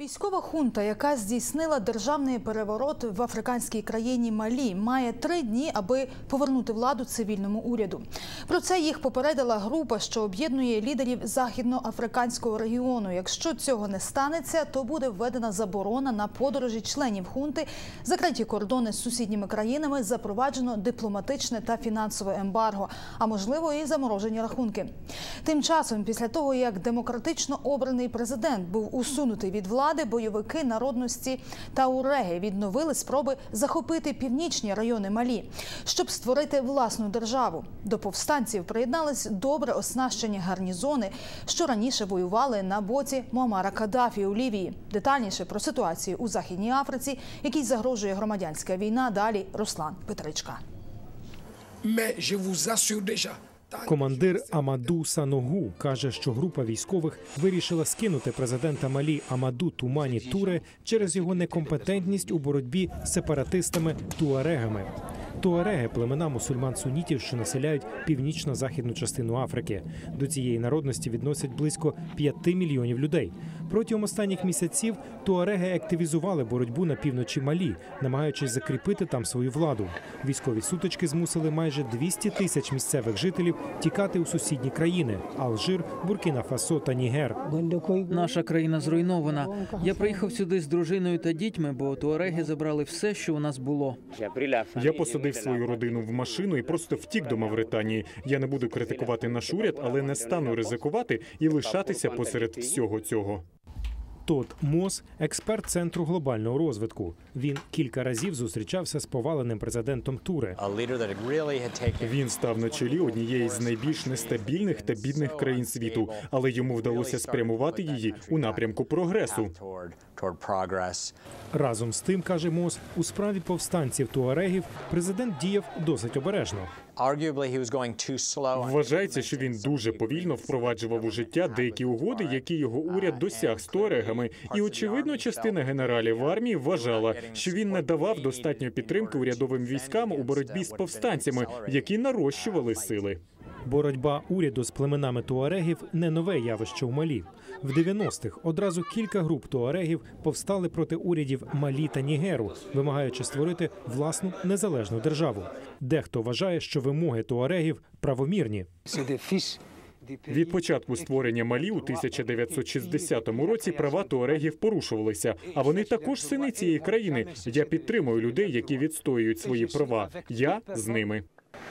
Військова хунта, яка здійснила державний переворот в африканській країні Малі, має три дні, аби повернути владу цивільному уряду. Про це їх попередила група, що об'єднує лідерів західноафриканського регіону. Якщо цього не станеться, то буде введена заборона на подорожі членів хунти, закриті кордони з сусідніми країнами, запроваджено дипломатичне та фінансове ембарго, а можливо і заморожені рахунки. Тим часом, після того як демократично обраний президент був усунутий від влади, бойовики народності та уреги відновили спроби захопити північні райони Малі, щоб створити власну державу. До повстанців приєднались добре оснащені гарнізони, що раніше воювали на боці Муамара Каддафі у Лівії. Детальніше про ситуацію у Західній Африці, якій загрожує громадянська війна. Далі Руслан Петричка. Mais je vous assure. Командир Амаду Саногу каже, що група військових вирішила скинути президента Малі Амаду Тумані Туре через його некомпетентність у боротьбі з сепаратистами туарегами. Туареги племена мусульман-сунітів, що населяють північно-західну частину Африки. До цієї народності відносять близько 5 мільйонів людей. Протягом останніх місяців туареги активізували боротьбу на півночі Малі, намагаючись закріпити там свою владу. Військові сутички змусили майже 200 тисяч місцевих жителів тікати у сусідні країни: Алжир, Буркіна Фасо та Нігер. Наша країна зруйнована. Я приїхав сюди з дружиною та дітьми, бо туареги забрали все, що у нас було. Я посадив свою родину в машину і просто втік до Мавританії. Я не буду критикувати наш уряд, але не стану ризикувати і лишатися посеред всього цього. Тот Мос, експерт центру глобального розвитку. Він кілька разів зустрічався з поваленим президентом Туре. Він став на чолі однієї з найбільш нестабільних та бідних країн світу, але йому вдалося спрямувати її у напрямку прогресу. Разом з тим, каже Мос, у справі повстанців туарегів президент діяв досить обережно. Вважається, що він дуже повільно впроваджував у життя деякі угоди, які його уряд досяг з туарегами. І очевидно, частина генералів армії вважала, що він не давав достатньо підтримки урядовим військам у боротьбі з повстанцями, які нарощували сили. Боротьба уряду з племенами туарегів не нове явище у Малі. В 90-х одразу кілька груп туарегів повстали проти урядів Малі та Нігеру, вимагаючи створити власну незалежну державу. Дехто вважає, що вимоги туарегів правомірні. Від початку створення Малі у 1960 році права туарегів порушувалися. А вони також сини цієї країни. Я підтримую людей, які відстоюють свої права. Я з ними.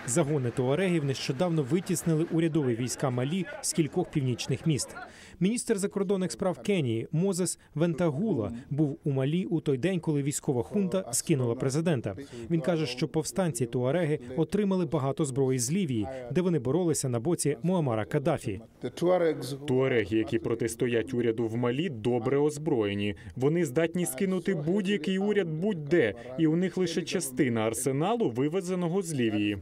Загони туарегів нещодавно витіснили урядові війська Малі з кількох північних міст. Міністр закордонних справ Кенії Мозес Вентагула був у Малі у той день, коли військова хунта скинула президента. Він каже, що повстанці туареги отримали багато зброї з Лівії, де вони боролися на боці Муамара Каддафі. Туареги, які протистоять уряду в Малі, добре озброєні. Вони здатні скинути будь-який уряд будь-де, і у них лише частина арсеналу, вивезеного з Лівії.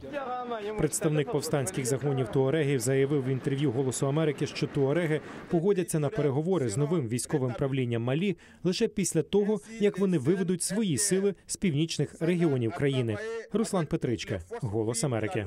Представник повстанських загонів туарегів заявив в інтерв'ю Голосу Америки, що туареги погодяться на переговори з новим військовим правлінням Малі лише після того, як вони виведуть свої сили з північних регіонів країни. Руслан Петричка, Голос Америки.